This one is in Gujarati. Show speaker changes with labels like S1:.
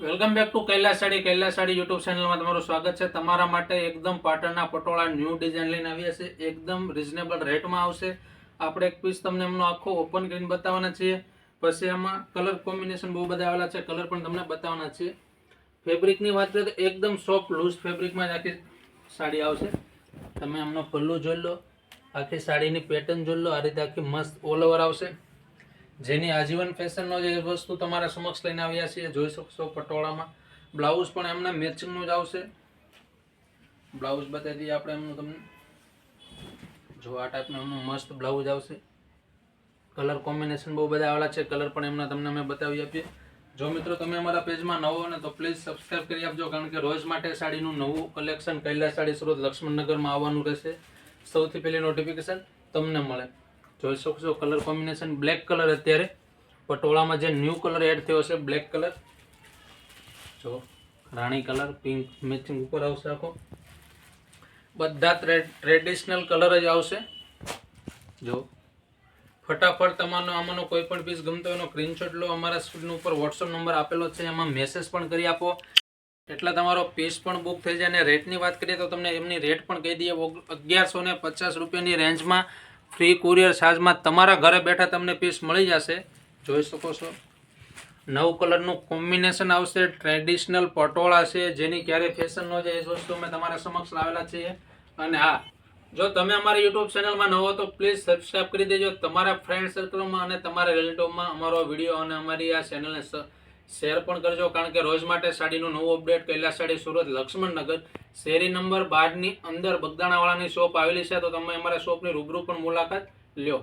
S1: વેલકમ બેક ટુ કૈલાસાડી સાડી કૈલાસ સાડી યુટ્યુબ ચેનલમાં તમારું સ્વાગત છે. તમારા માટે એકદમ પાટણના પટોળા ન્યૂ ડિઝાઇન લઈને આવ્યા છે એકદમ રિઝનેબલ રેટમાં આવશે. આપણે એક પીસ તમને એમનો આખો ઓપન કરીને બતાવવાના છીએ. પછી એમાં કલર કોમ્બિનેશન બહુ બધા આવેલા છે. કલર પણ તમને બતાવવાના છીએ. ફેબ્રિકની વાત કરીએ તો એકદમ સોફ્ટ લૂઝ ફેબ્રિકમાં જ આખી સાડી આવશે. તમે એમનો પલ્લું જોઈ લો. આખી સાડીની પેટર્ન જોઈ લો. આ રીતે આખી મસ્ત ઓલ ઓવર આવશે. જેની આજીવન ફેશનનો જે વસ્તુ તમારા સમક્ષ લઈને આવ્યા છીએ, જોઈ શકશો પટોળામાં. બ્લાઉઝ પણ એમના મેચિંગનું જ આવશે. બ્લાઉઝ બતાવી દઈએ આપણે એમનું તમને. જો આ ટાઈપનું એમનું મસ્ત બ્લાઉઝ આવશે. કલર કોમ્બિનેશન બહુ બધા આવેલા છે કલર પણ એમના તમને અમે બતાવી આપીએ. જો મિત્રો તમે અમારા પેજમાં નવો ને, તો પ્લીઝ સબસ્ક્રાઈબ કરી આપજો, કારણ કે રોજ માટે સાડીનું નવું કલેક્શન કૈલાસ સાડી સુરત લક્ષ્મણનગરમાં આવવાનું રહેશે. સૌથી પહેલી નોટિફિકેશન તમને મળે. જોઈ શકશો કલર કોમ્બિનેશન બ્લેક કલર અત્યારે. પટોળામાં જે ન્યૂ કલર એડ થયો છે, બ્લેક કલર. જો, રાણી કલર, પિંક મેચિંગ ઉપર આવશે આખો. બધા ટ્રેડિશનલ કલર જ આવશે. જો, ફટાફટ તમારો આમાંનો કોઈ પણ પીસ ગમતો એનો સ્ક્રીનશોટ લો. અમારા સ્ક્રીન ઉપર વોટ્સઅપ નંબર આપેલો છે, એમાં મેસેજ પણ કરી આપો. એટલા તમારો પીસ પણ બુક થઈ જાય. અને રેટની વાત કરીએ તો તમને એમની રેટ પણ કહી દઈએ. અગિયારસો ને પચાસ રૂપિયાની રેન્જમાં ફ્રી કુરિયર ચાર્જમાં તમારા ઘરે બેઠા તમને પીસ મળી જશે. જોઈ શકો છો. નવ કલરનું કોમ્બિનેશન આવશે. ટ્રેડિશનલ પટોળા છે, જેની ક્યારે ન જાય. એ વસ્તુ અમે તમારા સમક્ષ લાવેલા છીએ. અને હા, જો તમે અમારી યુટ્યુબ ચેનલમાં નવો તો પ્લીઝ સબસ્ક્રાઈબ કરી દેજો. તમારા ફ્રેન્ડ સર્કલમાં અને તમારા રિલેટિવમાં અમારો વીડિયો અને અમારી આ ચેનલને શેર પણ કરજો, કારણ કે રોજ માટે સાડીનું નવું અપડેટ કૈલાસ સાડી, સુરત લક્ષ્મણનગર શેરી નંબર બારની અંદર બગદાણાવાળાની શોપ આવેલી છે, તો તમે અમારા શોપની રૂબરૂ પણ મુલાકાત લ્યો.